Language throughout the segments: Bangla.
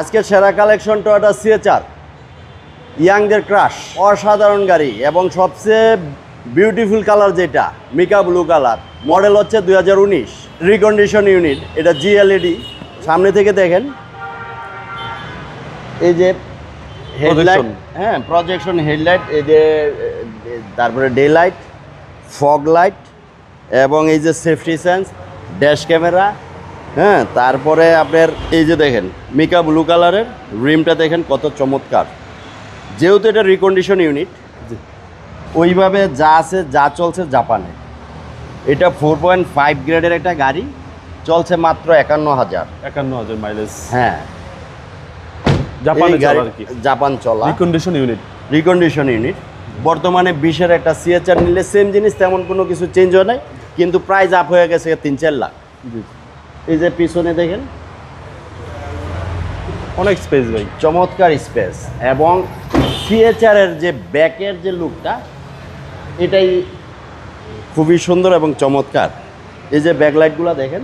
আজকে সেরা collection Toyota C H R ইয়াংদের crush অসাধারণ গাড়ি এবং সবচেয়ে বিউটিফুল কালার যেটা মিকা ব্লু কালার মডেল হচ্ছে দুই হাজার উনিশ রিকন্ডিশন ইউনিট এটা জিএলইডি সামনে থেকে দেখেন। এই যে হেডলাইট হ্যাঁ প্রজেকশন হেডলাইট এই যে তারপরে ডে লাইট ফগ লাইট এবং এই যে সেফটি সেন্স ড্যাশ ক্যামেরা হ্যাঁ তারপরে আপনার এই যে দেখেন মিকা ব্লু কালারের রিমটা দেখেন কত চমৎকার। যেহেতু এটা রিকন্ডিশন ইউনিট ওইভাবে যা আছে যা চলছে জাপানে। এটা ফোর পয়েন্ট ফাইভ গ্রেডের একটা গাড়ি চলছে মাত্র একান্ন হাজার। একান্ন হাজার মাইলেজ হ্যাঁ। জাপানে জাপান চলা। রিকন্ডিশন ইউনিট রিকন্ডিশন ইউনিট বর্তমানে বিশের একটা সিএচআর নিলে সেম জিনিস তেমন কোনো কিছু চেঞ্জ হয় নাই কিন্তু প্রাইস আপ হয়ে গেছে তিন চার লাখ। এই যে পিছনে দেখেন। অনেক স্পেস ভাই চমৎকার স্পেস এবং সিএচআর এর যে ব্যাকের যে লুকটা এটাই খুবই সুন্দর এবং চমৎকার। এই যে ব্যাকলাইটগুলো দেখেন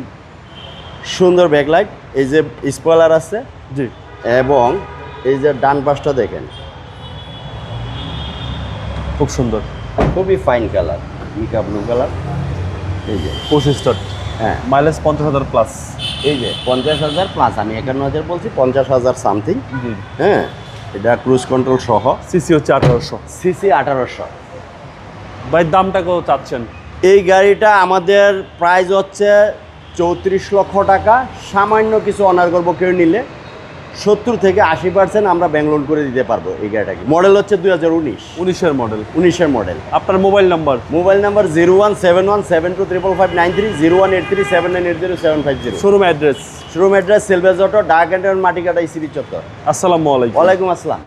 সুন্দর ব্যাকলাইট এই যে স্পয়লার আছে। জি। এবং এই যে ডান পাশটা দেখেন। খুব সুন্দর। খুবই fine colour mica blue colour এই যে। পঁচিশ হ্যাঁ। মাইলেজ পঞ্চাশ হাজার প্লাস এই যে পঞ্চাশ হাজার প্লাস আমি একান্ন হাজার বলছি পঞ্চাশ হাজার সামথিং হ্যাঁ এটা ক্রুজ কন্ট্রোল সহ। সিসি হচ্ছে আঠারোশো। সিসি আঠারোশো। ভাই দামটা কত চাচ্ছেন। এই গাড়িটা আমাদের প্রাইস হচ্ছে চৌত্রিশ লক্ষ টাকা। সামান্য কিছু অনার করব কেউ নিলে। সত্তর থেকে আশি পার্সেন্ট আমরা ব্যাংক লোন করে দিতে পারব এই গাড়িটাকে মডেল হচ্ছে দুই হাজার উনিশ। উনিশের মডেল উনিশের মডেল আপনার mobile number mobile number zero one seven one seven two triple five nine three zero one eight three seven nine eight zero seven five zero showroom address showroom address সেলভেজ auto ডাক অ্যান্ড মাটিকাটা ইসিবি চত্বর আসসালামু আলাইকুম ওয়ালাইকুম আসসালাম